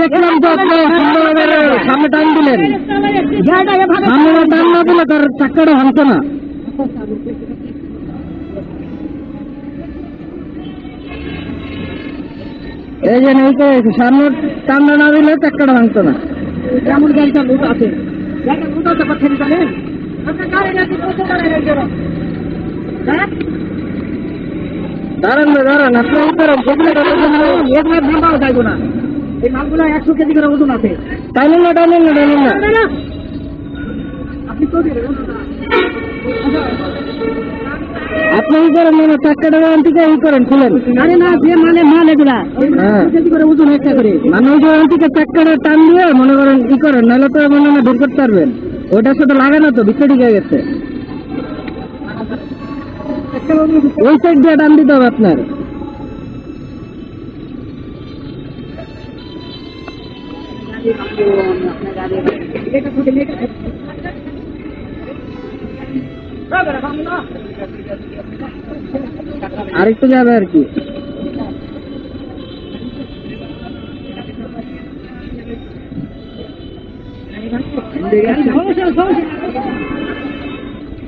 দেখলাম তো সামনে টান দিলেন। সামনে টান না দিলে তার চাক্কাটা ভাঙতো না। এই যে এই তো সামনে টান্না না দিলে চাক্কাটা ভাঙতো না। যেমন গাড়িটা লোড আছে। গাড়িটা পাচ্ছেন জানেন আপনার হ্যাঁ? দাঁড়ান দাঁড়ান আপনি এই এক মাস যাইব না। এই মালগুলো একশো কেজি করে ওজন আছে। টানেন না টানেন না টানেন না। না, না। আপনি তো করেন চাক্কাটা থেকে এই করেন খুলেন আরে না যে মানে মাল এগুলা হ্যাঁ। কেজি করে ওজন একটা করে। মানে ওই যে থেকে চাক্কাটা টান দিয়ে মনে করেন ই করেন নাহলে তো মনে হয় বের করতে পারবেন। ওইটার সাথে লাগানো তো ভিতরে ঢুকে গেছে। ওই সাইড দিয়ে টান দিতে হবে আপনার। আরেকটু যাবে আর কি।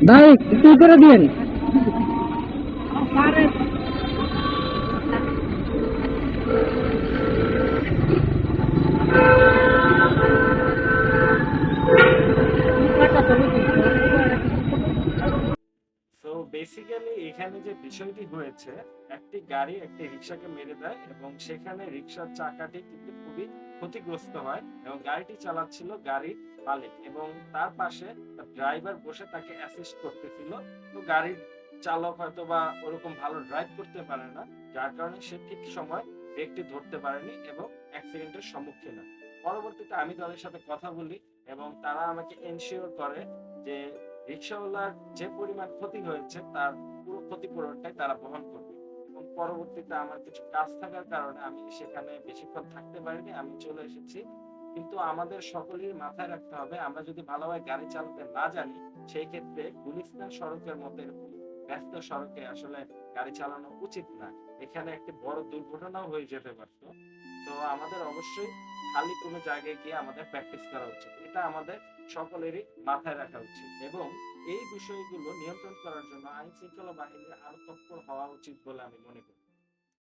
ভাই একটু ই করে দিয়েন বেসিক্যালি এখানে যে বিষয়টি হয়েছে, একটি গাড়ি একটি রিক্সাকে মেরে দেয় এবং সেখানে রিক্সার চাকাটি কিন্তু খুবই ক্ষতিগ্রস্ত হয় এবং গাড়িটি চালাচ্ছিল গাড়ির মালিক এবং তার পাশে ড্রাইভার বসে তাকে অ্যাসিস্ট করতেছিল। তো গাড়ির চালক হয়তো বা ওরকম ভালো ড্রাইভ করতে পারে না, যার কারণে সে ঠিক সময় ব্রেকটি ধরতে পারেনি এবং অ্যাক্সিডেন্টের সম্মুখীন হয়। পরবর্তীতে আমি তাদের সাথে কথা বলি এবং তারা আমাকে এনশিওর করে যে রিক্সাওয়ালার যে পরিমাণ ক্ষতি হয়েছে, তার পুরো ক্ষতিপূরণটাই তারা বহন করবে। এবং পরবর্তীতে আমার কিছু কাজ থাকার কারণে আমি সেখানে বেশিক্ষণ থাকতে পারিনি, আমি চলে এসেছি। কিন্তু আমাদের সকলের মাথায় রাখতে হবে, আমরা যদি ভালোভাবে গাড়ি চালাতে না জানি, সেই ক্ষেত্রে গুলিস্তান সড়কের মতো এরকম ব্যস্ত সড়কে আসলে গাড়ি চালানো উচিত না। এখানে একটি বড় দুর্ঘটনাও হয়ে যেতে পারত। তো আমাদের অবশ্যই খালি কোনো জায়গায় গিয়ে আমাদের প্র্যাকটিস করা উচিত। এটা আমাদের সকলেরই মাথায় রাখা উচিত এবং এই বিষয়গুলো নিয়ন্ত্রণ করার জন্য আইন শৃঙ্খলা বাহিনীর আরও তৎপর হওয়া উচিত বলে আমি মনে করি।